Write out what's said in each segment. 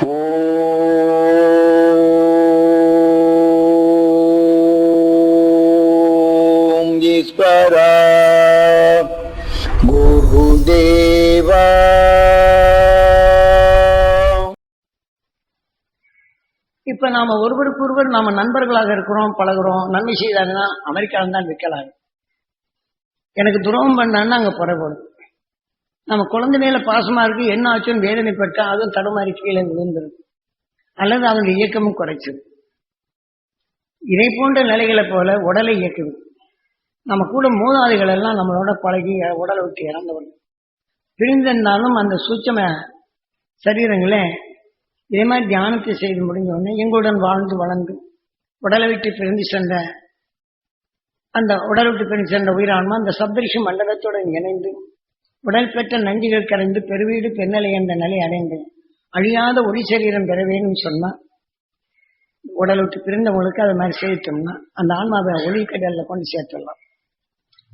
ஓம் ஈஸ்வரா. குருதேவா. இப்ப நாம ஒருவருக்கு ஒருவர் நாம நண்பர்களாக இருக்கிறோம் பழகுறோம். நன்மை செய்தாங்கன்னா அமெரிக்காவில் தான் விற்கலாம் எனக்கு துரோகம் பண்ணான்னு அங்க புறப்படும். நம்ம குழந்தை மேல பாசமா இருக்கு என்ன ஆச்சுன்னு வேதனைப்பட்டா அதுவும் தடுமாறி கீழே விழுந்துரும். அல்லது அவனுடைய இயக்கமும் குறைச்சிடும் இதை போன்ற நிலைகளை போல உடலை இயக்குது. நம்ம கூட மூதாதைகள் எல்லாம் நம்மளோட பழகி உடலை விட்டு இறந்தவர்கள் பிரிந்திருந்தாலும் அந்த சூட்சம சரீரங்களே இதே மாதிரி தியானத்தை செய்து முடிஞ்ச உடனே எங்களுடன் வாழ்ந்து வளர்ந்து உடலை விட்டு பிரிந்து சென்ற அந்த உடல் விட்டு பிரிந்து சென்ற உயிரான்மா அந்த சப்தரிஷி மண்டலத்துடன் இணைந்து உடல் பெற்ற நஞ்சுகள் கரைந்து பெருவீடு பெண்ணலை என்ற நிலை அடைந்து அழியாத ஒளி சரீரம் பெற வேணும்னு சொன்னா உடல் விட்டு பிரிந்தவங்களுக்கு அது மாதிரி சேர்த்தோம்னா அந்த ஆன்மாவை ஒளி கடல்ல கொண்டு சேர்த்துடலாம்.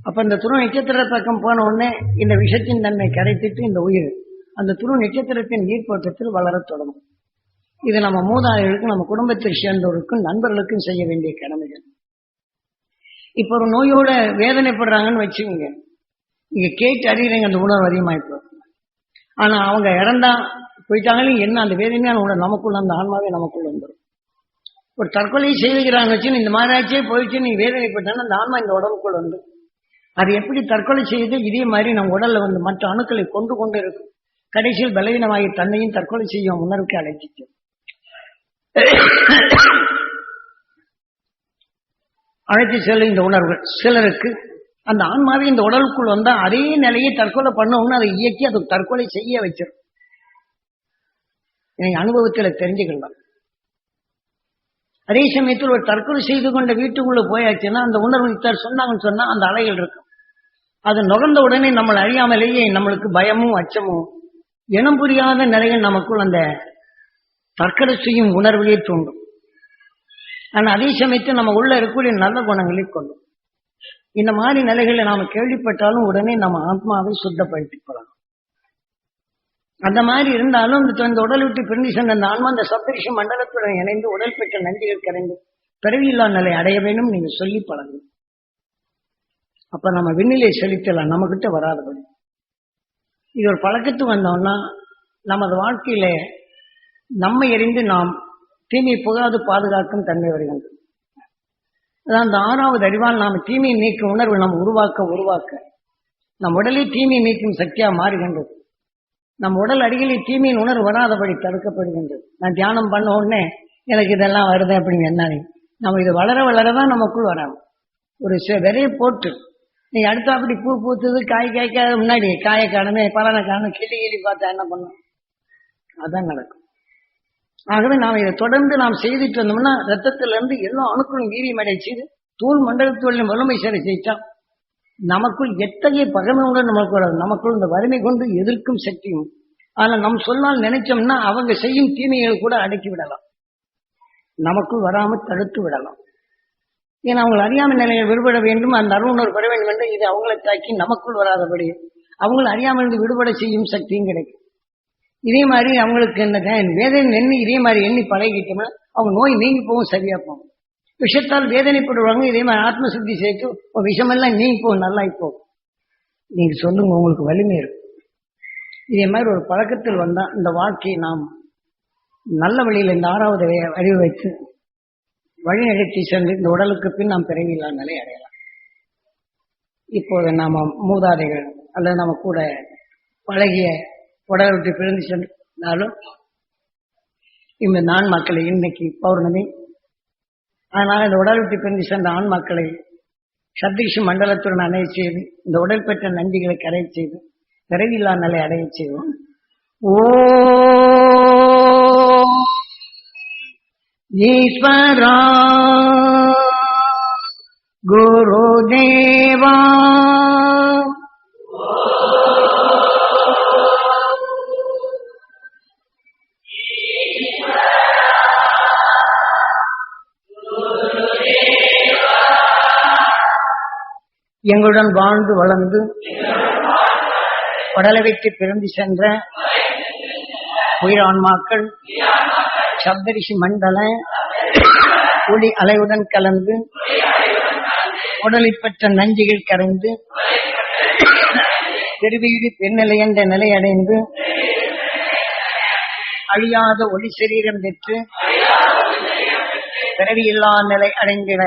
அப்ப இந்த துரு நட்சத்திர பக்கம் போன உடனே இந்த விஷத்தின் தன்மை கரைத்திட்டு இந்த உயிர் அந்த துரு நட்சத்திரத்தின் நீர்ப்போட்டத்தில் வளரத் தொடங்கும். இது நம்ம மூதாதைகளுக்கும் நம்ம குடும்பத்தில் சேர்ந்தவருக்கும் நண்பர்களுக்கும் செய்ய வேண்டிய கடமைகள். இப்ப ஒரு நோயோட வேதனைப்படுறாங்கன்னு வச்சுக்கோங்க. இங்கே கேட்டு அறியறீங்க அந்த உணர்வு அதிகமாயிப்போ ஆனா அவங்க இறந்தா போயிட்டாங்களே என்ன அந்த வேதனையான உணர்வு நமக்குள்ள அந்த ஆன்மாவே நமக்குள்ள வந்துடும் ஒரு தற்கொலை செய்துக்கிறாங்க வச்சுன்னு இந்த மாதிரி ஆச்சே போயிடுச்சு நீ வேதனைப்பட்டானா அந்த ஆன்மா இந்த உடம்புக்குள்ள வந்து. அது எப்படி தற்கொலை செய்யுது? இதே மாதிரி நம்ம உடல்ல வந்து மற்ற அணுக்களை கொண்டு கொண்டு இருக்கும். கடைசியில் பலவீனமாகி தன்னையும் தற்கொலை செய்யும் உணர்வுக்கு அழைச்சிச்சு அழைத்து செல்லும் இந்த உணர்வு சிலருக்கு அந்த ஆன்மாவே இந்த உடலுக்குள் வந்தா அதே நிலையை தற்கொலை பண்ணணும்னு அதை இயக்கி அது தற்கொலை செய்ய வச்சிடும் எனக்கு அனுபவத்தில் தெரிஞ்சுக்கலாம். அதே சமயத்தில் ஒரு தற்கொலை செய்து கொண்ட வீட்டுக்குள்ள போயாச்சுன்னா அந்த உணர்வு இத்தார் சொன்னாங்கன்னு சொன்னா அந்த அலைகள் இருக்கும். அது நுகர்ந்த உடனே நம்மளை அறியாமலேயே நம்மளுக்கு பயமும் அச்சமும் இனம் புரியாத நிலையில் நமக்குள் அந்த தற்கொலை செய்யும் உணர்வுகளே தூண்டும். ஆனால் அதே சமயத்தில் நம்ம உள்ள இருக்கக்கூடிய நல்ல குணங்களை கொள்ளும். இந்த மாதிரி நிலைகளை நாம கேள்விப்பட்டாலும் உடனே நம்ம ஆத்மாவை சுத்தப்படுத்திக் கொள்ளலாம் அந்த மாதிரி இருந்தாலும் இந்த இந்த உடல் விட்டு பிரிந்து சென்ற அந்த ஆன்மா அந்த சப்தரிஷ மண்டலத்துடன் இணைந்து உடல் பெற்ற நன்றிகள் கரைந்து பிறவியில்லா நிலை அடைய வேண்டும் நீங்க சொல்லி பழகும் அப்ப நம்ம விண்ணிலை செலுத்தலாம் நம்ம கிட்ட வராதபடி இது ஒரு பழக்கத்துக்கு வந்தோம்னா நமது வாழ்க்கையில நம்மை எறிந்து நாம் தீமை புகாது பாதுகாக்கும் தன்மை வருகின்றது. அதான் அந்த ஆறாவது அறிவால் நாம் தீமை நீக்கும் உணர்வு நாம் உருவாக்க உருவாக்க. நம் உடலே தீமை நீக்கும் சக்தியா மாறுகின்றது. நம் உடல் அடிகளில் தீமையின் உணர்வு வராதபடி தடுக்கப்படுகின்றது. நான் தியானம் பண்ண உடனே எனக்கு இதெல்லாம் வருது அப்படின்னு என்ன நம்ம இது வளர வளரதான் நமக்குள் வராது. ஒரு விரைய போட்டு நீ அடுத்த அப்படி பூ பூத்துது காய் காய்க்காத முன்னாடி காய காணமே பலனை காணும் கிளி கிளி பார்த்தா என்ன பண்ணும்? அதான் நடக்கும். ஆகவே நாம் இதை தொடர்ந்து நாம் செய்துட்டு வந்தோம்னா ரத்தத்திலிருந்து எல்லா அணுக்களும் வீரியம் அடைச்சு தூள் மண்டலத்துள்ள வலிமை சரி செய்தான் நமக்குள் எத்தகைய பகமையுடன் நமக்கு வராது. நமக்குள் இந்த வறுமை கொண்டு எதிர்க்கும் சக்தியும். ஆனால் நம் சொன்னால் நினைச்சோம்னா அவங்க செய்யும் தீமைகளை கூட அடக்கி விடலாம். நமக்குள் வராமல் தடுத்து விடலாம். ஏன்னா அவங்க அறியாமை நிலையை விடுபட வேண்டும் அந்த அருணர் பெற வேண்டும் என்று இது அவங்களை தாக்கி நமக்குள் வராதபடி அவங்களை அறியாமல் இருந்து விடுபட செய்யும் சக்தியும் கிடைக்கும். இதே மாதிரி அவங்களுக்கு என்ன வேதனை எண்ணி இதே மாதிரி எண்ணி பழகிட்டோம்னா அவங்க நோய் நீங்கி போகும் சரியா போகும். விஷத்தால் வேதனைப்படுவாங்க இதே மாதிரி ஆத்ம சுத்தி சேர்த்து விஷமெல்லாம் நீங்கி போகும் நல்லா போகும். நீங்க சொல்லுங்க உங்களுக்கு வலிமை இருக்கும் இதே மாதிரி ஒரு பழக்கத்தில் வந்தா இந்த வாழ்க்கையை நாம் நல்ல வழியில் இந்த ஆறாவது அறிவு வைத்து வழி நடத்தி சென்று இந்த உடலுக்கு பின் நாம் பிறவியில்லா நிலை அடையலாம். இப்போது நாம மூதாதைகள் அல்லது நம்ம கூட பழகிய உடலை விட்டு பிரிந்து சென்றாலும் இந்த நான் மக்களை இன்னைக்கு பௌர்ணமி. அதனால் இந்த உடல் விட்டு பிரிந்து சென்ற ஆண் மக்களை சப்திஷி மண்டலத்துடன் அணைய செய்து இந்த உடல் பெற்ற நந்திகளை கரை செய்து விரைவில்லா நிலை அடைய செய்வோம் ஓ ஈஸ்வரா குருதேவா எங்களுடன் வாழ்ந்து வளர்ந்து உடலவைக்கு விட்டு பிறந்து சென்ற உயிரான்மாக்கள் சப்தரிஷி மண்டல ஒளி அலையுடன் கலந்து உடலில் பெற்ற நஞ்சுகள் கரைந்து திருவீடு பெண்நிலை என்ற நிலை அடைந்து அழியாத ஒளி சரீரம் பெற்று பிறவியில்லா நிலை அடைந்திட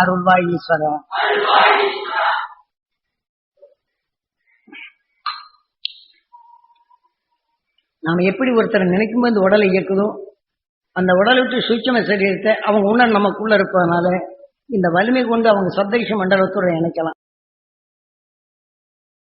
அருள்வாய் ஈஸ்வரம் நாம் எப்படி ஒருத்தர் நினைக்கும் போது உடலை இயக்குதோ அந்த உடலை விட்டு சூட்சம சரீரத்தை அவங்க உணர் நமக்குள்ள இருப்பதனால இந்த வலிமை கொண்டு அவங்க சப்தரிஷ மண்டலத்தோட இணைக்கலாம்.